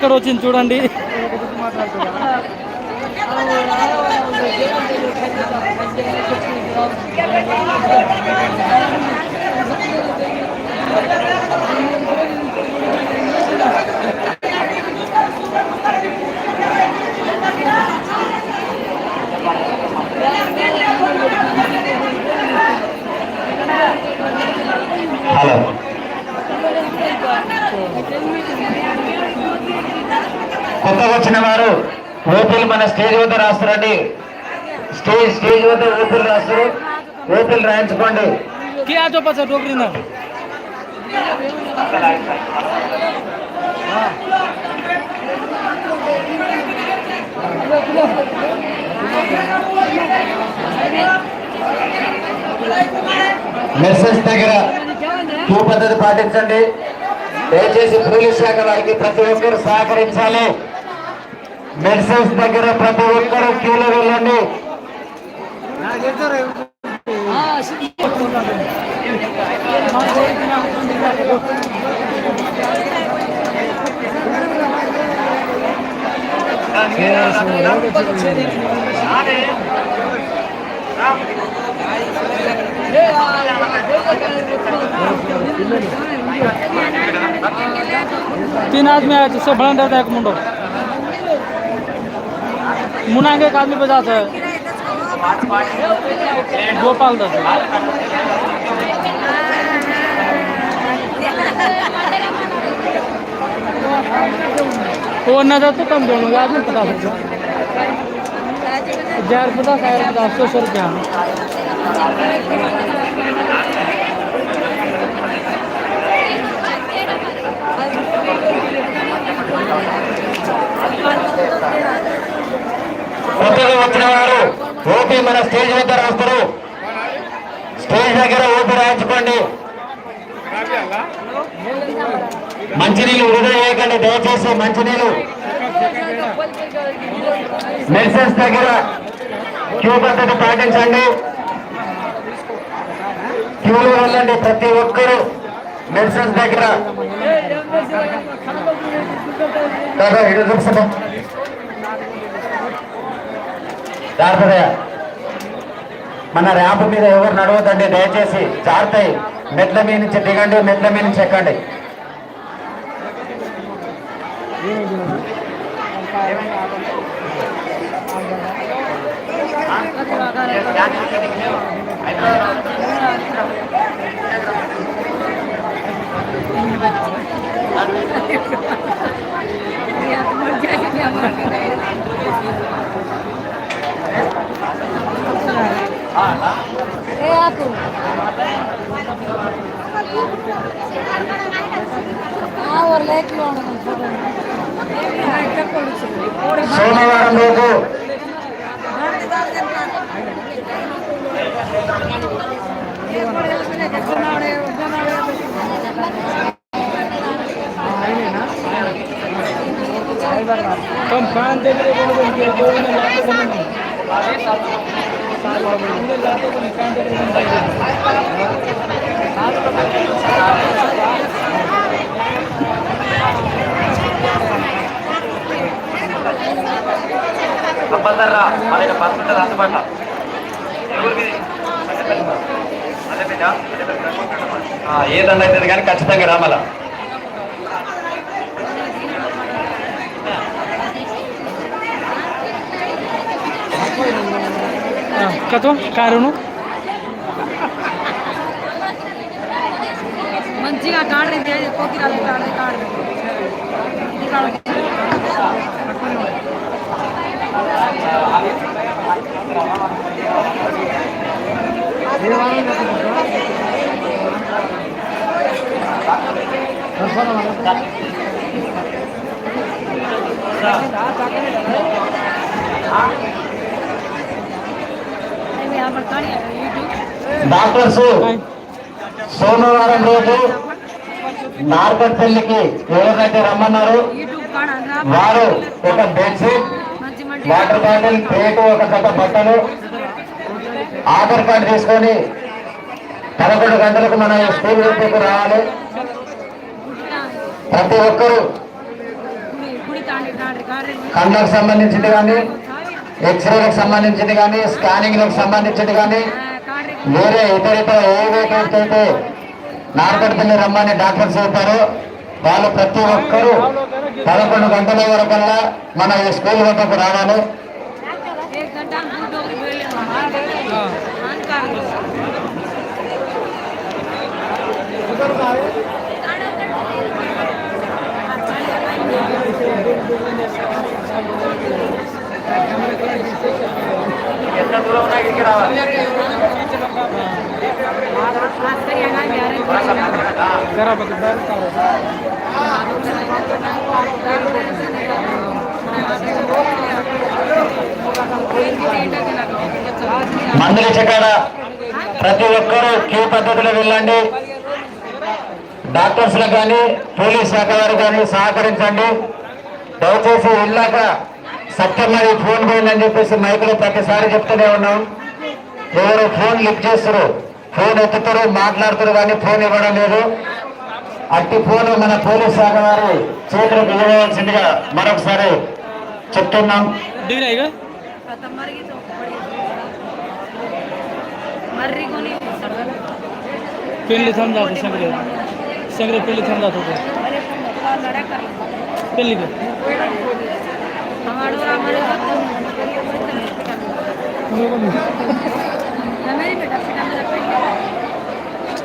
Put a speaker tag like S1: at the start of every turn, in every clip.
S1: ఇక్కడ వచ్చింది చూడండి.
S2: హలో కొత్త వచ్చిన వారు? ఓపీలు మన స్టేజ్ వద్ద రాస్తారండి. స్టేజ్ స్టేజ్ వద్ద ఓపీలు రాస్తారు. ఓపీలు రాయించుకోండి. మెసేజ్ దగ్గర టూ పద్ధతి పాటించండి. దయచేసి పోలీస్ శాఖ వారికి ప్రతి ఒక్కరు సహకరించాలి. మెసేజ్ దగ్గర ప్రతి ఒక్కరు క్యూలో వెళ్ళండి
S1: तीन आदमी आए थे सब भलंडर था एक मुंडो मुना के एक आदमी बजाता है। गोपाल दस। वो न जाते कम दोनों याद नहीं। पता सकता हज़ार पचास सौ सौ रुपया।
S2: మన స్టేజ్ వద్ద రాస్తారు. స్టేజ్ దగ్గర ఓపీ రాయించుకోండి. మంచినీళ్ళు వృధా చేయకండి. దయచేసి మంచినీళ్ళు. మెడిసిన్స్ దగ్గర క్యూ పద్ధతి పాటించండి. క్యూలో వెళ్ళండి ప్రతి ఒక్కరూ. మెడిసిన్స్ దగ్గర. దాదా ఇటు చూపిస్తాను జాగ్రత్తగా మన ర్యాంప్ మీద ఎవరు నడవద్దండి దయచేసి జాగ్రత్త మెట్ల మీద నుంచి దిగండి మెట్ల మీద నుంచి ఎక్కండి.
S3: అయితే
S2: సోమవారం రోజు
S1: कम खान दे के बोलो उनके दो ने लाते को नहीं उन्हें लाते को नहीं खान दे के नहीं
S2: బస్ ఉంటుంది అందుబాటులో ఏదన్నా అవుతుంది కానీ ఖచ్చితంగా రామల.
S1: కతో కారును.
S3: మంచిగా కాడు పోకి
S2: డాక్టర్స్ సోమవారం రోజు నార్కట్పల్లికి ఎవరినైతే రమ్మన్నారు. వారు ఒక బెడ్షీట్ వాటర్ బాటిల్ ప్లేట్ ఒక జత బట్టలు ఆధార్ కార్డు తీసుకొని పదకొండు గంటలకు మన స్కూల్ వైపుకు రావాలి ప్రతి ఒక్కరూ కళ్ళకు సంబంధించింది కానీ ఎక్స్రేలకు సంబంధించింది కానీ స్కానింగ్లకు సంబంధించింది కానీ వేరే ఇతర ఇతర ఏ వేకెన్సీ అయితే నార్కట్పల్లి రమ్మని డాక్టర్స్ చెప్పారు వాళ్ళు ప్రతి ఒక్కరూ పదకొండు గంటల వరకల్లా మన ఈ స్కూల్ వద్దకు రావాలి.
S3: ఎంత దూరం ఇక్కడ
S1: जरा बघ बाहेर काढा.
S2: మందుల చెకాడ ప్రతి ఒక్కరూ క్యూ పద్ధతిలో వెళ్ళండి డాక్టర్స్లకు కానీ పోలీస్ శాఖ వారు కానీ సహకరించండి దయచేసి వెళ్ళాక సత్యం మరి ఫోన్ పోయిందని చెప్పేసి మైకులో ప్రతిసారి చెప్తూనే ఉన్నాం ఎవరు ఫోన్ లిఫ్ట్ చేస్తారు ఫోన్ ఎత్తుతారు మాట్లాడుతారు కానీ ఫోన్ ఇవ్వడం లేదు అట్టి ఫోన్ మన పోలీస్ శాఖ వారు చేతులకు ఇవ్వవలసిందిగా మరొకసారి చెప్తున్నాం
S1: डिग्री आहे का
S3: मर्री तो मर्री कोणी
S1: पेनली थांब जातो सगळे सगळे पेनली थांब जात होते
S3: अरे पण तुला लढा करला
S1: पेनली का
S3: हमारे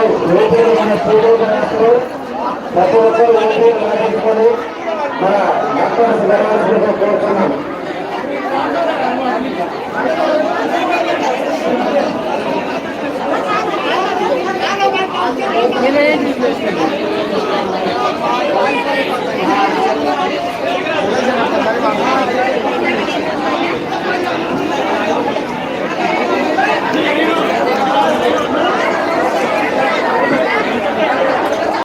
S2: ఏదైనా మన పూజలు ప్రతి ఒక్కరు మన డాక్టర్స్ కోరుతున్నాం Thank you.